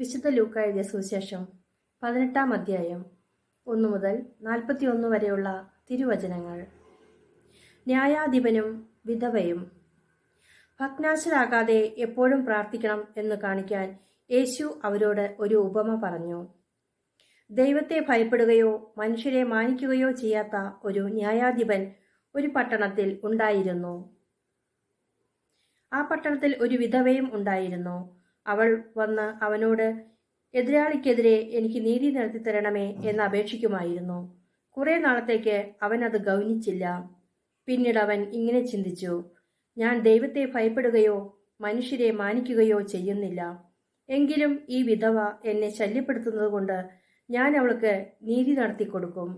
വിശുദ്ധ ലൂക്ക സുവിശേഷം പതിനെട്ടാം അധ്യായം ഒന്നു മുതൽ നാൽപ്പത്തിയൊന്ന് വരെയുള്ള തിരുവചനങ്ങൾ. ന്യായാധിപനും വിധവയും. ഭഗ്നാശരാകാതെ എപ്പോഴും പ്രാർത്ഥിക്കണം എന്ന് കാണിക്കാൻ യേശു അവരോട് ഒരു ഉപമ പറഞ്ഞു. ദൈവത്തെ ഭയപ്പെടുകയോ മനുഷ്യരെ മാനിക്കുകയോ ചെയ്യാത്ത ഒരു ന്യായാധിപൻ ഒരു പട്ടണത്തിൽ ഉണ്ടായിരുന്നു. ആ പട്ടണത്തിൽ ഒരു വിധവയും ഉണ്ടായിരുന്നു. അവൾ വന്ന് അവനോട് എതിരാളിക്കെതിരെ എനിക്ക് നീതി നടത്തി തരണമേ എന്ന് അപേക്ഷിക്കുമായിരുന്നു. കുറെ നാളത്തേക്ക് അവൻ അത് ഗൗനിച്ചില്ല. പിന്നീട് അവൻ ഇങ്ങനെ ചിന്തിച്ചു ഞാൻ ദൈവത്തെ ഭയപ്പെടുകയോ മനുഷ്യരെ മാനിക്കുകയോ ചെയ്യുന്നില്ല. എങ്കിലും ഈ വിധവ എന്നെ ശല്യപ്പെടുത്തുന്നതുകൊണ്ട് ഞാൻ അവൾക്ക് നീതി നടത്തി കൊടുക്കും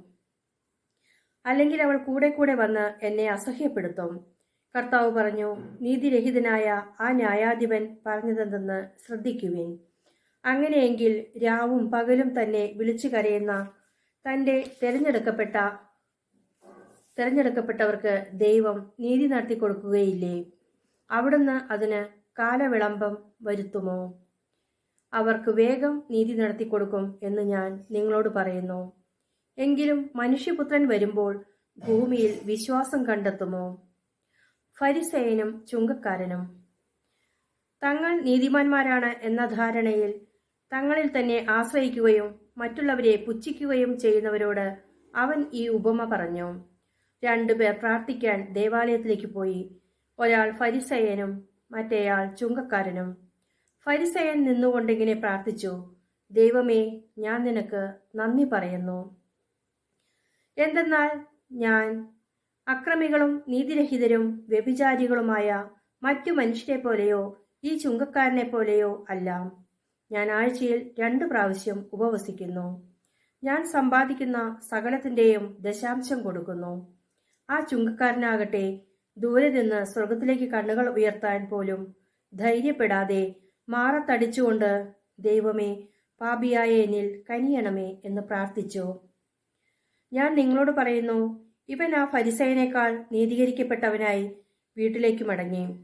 അല്ലെങ്കിൽ അവൾ കൂടെ കൂടെ വന്ന് എന്നെ അസഹ്യപ്പെടുത്തും. കർത്താവ് പറഞ്ഞു നീതിരഹിതനായ ആ ന്യായാധിപൻ പറഞ്ഞതെന്തെന്ന് ശ്രദ്ധിക്കുവിൻ. അങ്ങനെയെങ്കിൽ രാവും പകലും തന്നെ വിളിച്ചു കരയുന്ന തന്റെ തിരഞ്ഞെടുക്കപ്പെട്ട തിരഞ്ഞെടുക്കപ്പെട്ടവർക്ക് ദൈവം നീതി നടത്തി കൊടുക്കുകയില്ലേ? അവിടുന്ന് അതിന് കാലവിളംബം വരുത്തുമോ? അവർക്ക് വേഗം നീതി നടത്തി കൊടുക്കും എന്ന് ഞാൻ നിങ്ങളോട് പറയുന്നു. എങ്കിലും മനുഷ്യപുത്രൻ വരുമ്പോൾ ഭൂമിയിൽ വിശ്വാസം കണ്ടെത്തുമോ? ഫരിസേയനും ചുങ്കക്കാരനും. തങ്ങൾ നീതിമാന്മാരാണ് എന്ന ധാരണയിൽ തങ്ങളിൽ തന്നെ ആശ്രയിക്കുകയും മറ്റുള്ളവരെ പുച്ഛിക്കുകയും ചെയ്യുന്നവരോട് അവൻ ഈ ഉപമ പറഞ്ഞു. രണ്ടുപേർ പ്രാർത്ഥിക്കാൻ ദേവാലയത്തിലേക്ക് പോയി. ഒരാൾ ഫരിസയനും മറ്റേയാൾ ചുങ്കക്കാരനും. ഫരിസയൻ നിന്നുകൊണ്ടിങ്ങനെ പ്രാർത്ഥിച്ചു ദൈവമേ ഞാൻ നിനക്ക് നന്ദി പറയുന്നു. എന്തെന്നാൽ ഞാൻ അക്രമികളും നീതിരഹിതരും വ്യഭിചാരികളുമായ മറ്റു മനുഷ്യരെ പോലെയോ ഈ ചുങ്കക്കാരനെ പോലെയോ അല്ല. ഞാൻ ആഴ്ചയിൽ രണ്ടു പ്രാവശ്യം ഉപവസിക്കുന്നു. ഞാൻ സമ്പാദിക്കുന്ന സകലത്തിന്റെയും ദശാംശം കൊടുക്കുന്നു. ആ ചുങ്കക്കാരനാകട്ടെ ദൂരെ നിന്ന് സ്വർഗത്തിലേക്ക് കണ്ണുകൾ ഉയർത്താൻ പോലും ധൈര്യപ്പെടാതെ മാറത്തടിച്ചുകൊണ്ട് ദൈവമേ പാപിയായ എന്നിൽ കനിയണമേ എന്ന് പ്രാർത്ഥിച്ചു. ഞാൻ നിങ്ങളോട് പറയുന്നു ഇവൻ ആ ഫരിസയനേക്കാൾ നീതീകരിക്കപ്പെട്ടവനായി വീട്ടിലേക്ക് മടങ്ങി.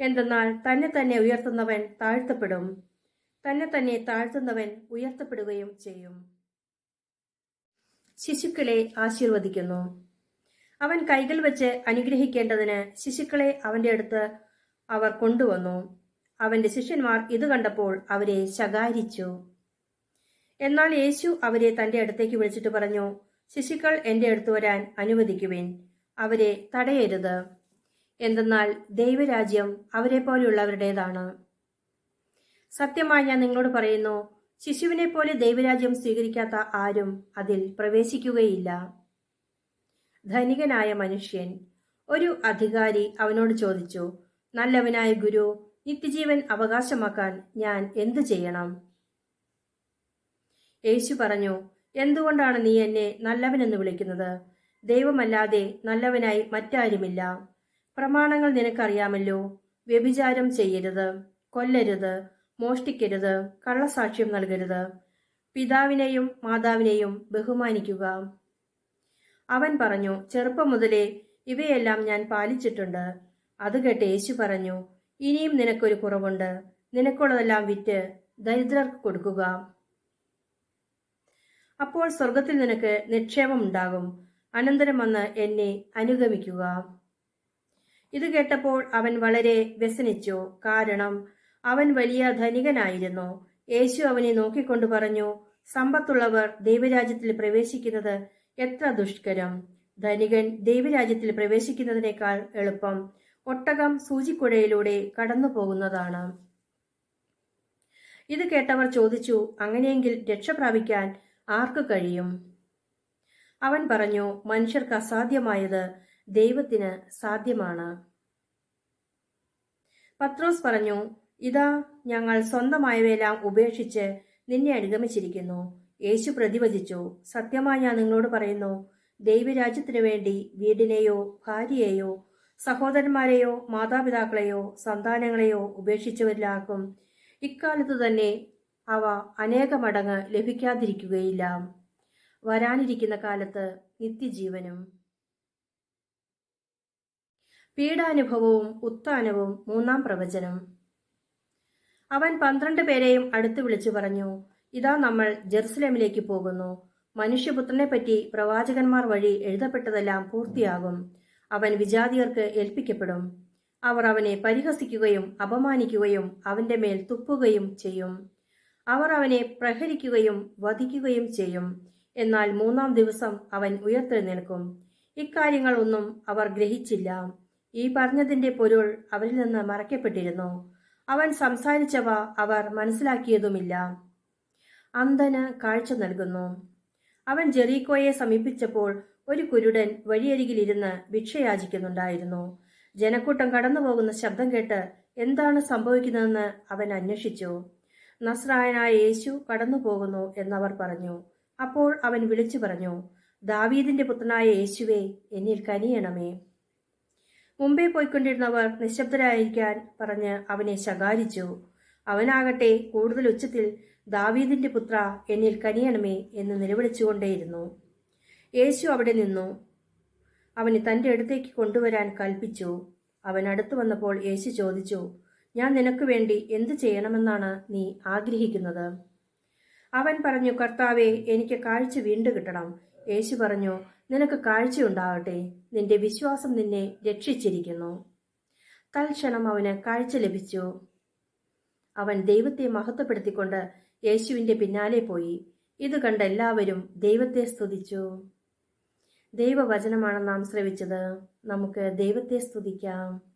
എന്തെന്നാൽ തന്നെ തന്നെ ഉയർത്തുന്നവൻ താഴ്ത്തപ്പെടും. തന്നെ തന്നെ താഴ്ത്തുന്നവൻ ഉയർത്തപ്പെടുകയും ചെയ്യും. ശിശുക്കളെ ആശീർവദിക്കുന്നു. അവൻ കൈകൾ വെച്ച് അനുഗ്രഹിക്കേണ്ടതിന് ശിശുക്കളെ അവന്റെ അടുത്ത് അവർ കൊണ്ടുവന്നു. അവന്റെ ശിഷ്യന്മാർ ഇത് കണ്ടപ്പോൾ അവരെ ശകാരിച്ചു. എന്നാൽ യേശു അവരെ തന്റെ അടുത്തേക്ക് വിളിച്ചിട്ട് പറഞ്ഞു ശിശുക്കൾ എന്റെ അടുത്ത് വരാൻ അനുവദിക്കുവിൻ. അവരെ തടയരുത്. എന്തെന്നാൽ ദൈവരാജ്യം അവരെ പോലെയുള്ളവരുടേതാണ് സത്യമായി ഞാൻ നിങ്ങളോട് പറയുന്നു ശിശുവിനെ പോലെ ദൈവരാജ്യം സ്വീകരിക്കാത്ത ആരും അതിൽ പ്രവേശിക്കുകയില്ല. ധനികനായ മനുഷ്യൻ ഒരു അധികാരി അവനോട് ചോദിച്ചു നല്ലവനായ ഗുരു നിത്യജീവൻ അവകാശമാക്കാൻ ഞാൻ എന്തു ചെയ്യണം? യേശു പറഞ്ഞു എന്തുകൊണ്ടാണ് നീ എന്നെ നല്ലവനെന്ന് വിളിക്കുന്നത്? ദൈവമല്ലാതെ നല്ലവനായി മറ്റാരുമില്ല. പ്രമാണങ്ങൾ നിനക്കറിയാമല്ലോ. വ്യഭിചാരം ചെയ്യരുത് കൊല്ലരുത് മോഷ്ടിക്കരുത് കള്ളസാക്ഷ്യം നൽകരുത്. പിതാവിനെയും മാതാവിനെയും ബഹുമാനിക്കുക. അവൻ പറഞ്ഞു ചെറുപ്പം മുതലേ ഇവയെല്ലാം ഞാൻ പാലിച്ചിട്ടുണ്ട്. അത് കേട്ട് യേശു പറഞ്ഞു ഇനിയും നിനക്കൊരു കുറവുണ്ട്. നിനക്കുള്ളതെല്ലാം വിറ്റ് ദരിദ്രർക്ക് കൊടുക്കുക. അപ്പോൾ സ്വർഗത്തിൽ നിനക്ക് നിക്ഷേപം ഉണ്ടാകും. അനന്തരം വന്ന് എന്നെ അനുഗമിക്കുക. ഇത് കേട്ടപ്പോൾ അവൻ വളരെ വ്യസനിച്ചു. കാരണം അവൻ വലിയ ധനികനായിരുന്നു. യേശു അവനെ നോക്കിക്കൊണ്ട് പറഞ്ഞു സമ്പത്തുള്ളവർ ദൈവരാജ്യത്തിൽ പ്രവേശിക്കുന്നത് എത്ര ദുഷ്കരം. ധനികൻ ദൈവരാജ്യത്തിൽ പ്രവേശിക്കുന്നതിനേക്കാൾ എളുപ്പം ഒട്ടകം സൂചിക്കുഴയിലൂടെ കടന്നു പോകുന്നതാണ് ഇത് കേട്ടവർ ചോദിച്ചു അങ്ങനെയെങ്കിൽ രക്ഷ പ്രാപിക്കാൻ ആർക്ക് കഴിയും? അവൻ പറഞ്ഞു മനുഷ്യർക്ക് അസാധ്യമായത് ദൈവത്തിന് സാധ്യമാണ്. പത്രോസ് പറഞ്ഞു ഇതാ ഞങ്ങൾ സ്വന്തമായവയെല്ലാം ഉപേക്ഷിച്ച് നിന്നെ അനുഗമിച്ചിരിക്കുന്നു. യേശു പ്രതിവചിച്ചു സത്യമായി ഞാൻ നിങ്ങളോട് പറയുന്നു ദൈവരാജ്യത്തിനു വേണ്ടി വീടിനെയോ ഭാര്യയെയോ സഹോദരന്മാരെയോ മാതാപിതാക്കളെയോ സന്താനങ്ങളെയോ ഉപേക്ഷിച്ചവരിലാക്കും. ഇക്കാലത്ത് തന്നെ അവ അനേക മടങ്ങ് ലഭിക്കാതിരിക്കുകയില്ല. വരാനിരിക്കുന്ന കാലത്ത് നിത്യജീവനും. പീഡാനുഭവവും ഉത്ഥാനവും മൂന്നാം പ്രവചനം. അവൻ പന്ത്രണ്ട് പേരെയും അടുത്ത് വിളിച്ചു പറഞ്ഞു ഇതാ നമ്മൾ ജെറുസലേമിലേക്ക് പോകുന്നു. മനുഷ്യപുത്രനെ പറ്റി പ്രവാചകന്മാർ വഴി എഴുതപ്പെട്ടതെല്ലാം പൂർത്തിയാകും. അവൻ വിജാതിയർക്ക് ഏൽപ്പിക്കപ്പെടും. അവർ അവനെ പരിഹസിക്കുകയും അപമാനിക്കുകയും അവന്റെ മേൽ തുപ്പുകയും ചെയ്യും. അവർ അവനെ പ്രഹരിക്കുകയും വധിക്കുകയും ചെയ്യും. എന്നാൽ മൂന്നാം ദിവസം അവൻ ഉയർത്തെഴുന്നേൽക്കും. ഇക്കാര്യങ്ങളൊന്നും അവർ ഗ്രഹിച്ചില്ല. ഈ പറഞ്ഞതിന്റെ പൊരുൾ അവരിൽ നിന്ന് മറയ്ക്കപ്പെട്ടിരുന്നു. അവൻ സംസാരിച്ചവ അവർ മനസ്സിലാക്കിയതുമില്ല. അന്ധന് കാഴ്ച നൽകുന്നു. അവൻ ജെറീക്കോയെ സമീപിച്ചപ്പോൾ ഒരു കുരുടൻ വഴിയരികിലിരുന്ന് ഭിക്ഷയാചിക്കുന്നുണ്ടായിരുന്നു. ജനക്കൂട്ടം കടന്നുപോകുന്ന ശബ്ദം കേട്ട് എന്താണ് സംഭവിക്കുന്നതെന്ന് അവൻ അന്വേഷിച്ചു. നസ്രായനായ യേശു കടന്നു പോകുന്നു എന്നവർ പറഞ്ഞു. അപ്പോൾ അവൻ വിളിച്ചു പറഞ്ഞു ദാവീദിന്റെ പുത്രനായ യേശുവേ എന്നിൽ കനിയണമേ. മുമ്പേ പോയിക്കൊണ്ടിരുന്നവർ നിശബ്ദരായിരിക്കാൻ പറഞ്ഞ് അവനെ ശകാരിച്ചു. അവനാകട്ടെ കൂടുതൽ ഉച്ചത്തിൽ ദാവീദിന്റെ പുത്ര എന്നിൽ കനിയണമേ എന്ന് നിലവിളിച്ചുകൊണ്ടേയിരുന്നു. യേശു അവിടെ നിന്നു. അവനെ തന്റെ അടുത്തേക്ക് കൊണ്ടുവരാൻ കൽപ്പിച്ചു. അവൻ അടുത്തു വന്നപ്പോൾ യേശു ചോദിച്ചു ഞാൻ നിനക്ക് വേണ്ടി എന്തു ചെയ്യണമെന്നാണ് നീ ആഗ്രഹിക്കുന്നത്? അവൻ പറഞ്ഞു കർത്താവെ എനിക്ക് കാഴ്ച വീണ്ടു കിട്ടണം. യേശു പറഞ്ഞു നിനക്ക് കാഴ്ചയുണ്ടാകട്ടെ നിന്റെ വിശ്വാസം നിന്നെ രക്ഷിച്ചിരിക്കുന്നു. തൽക്ഷണം അവന് കാഴ്ച ലഭിച്ചു. അവൻ ദൈവത്തെ മഹത്വപ്പെടുത്തിക്കൊണ്ട് യേശുവിന്റെ പിന്നാലെ പോയി. ഇത് കണ്ട എല്ലാവരും ദൈവത്തെ സ്തുതിച്ചു. ദൈവവചനമാണ് നാം ശ്രവിച്ചത്. നമുക്ക് ദൈവത്തെ സ്തുതിക്കാം.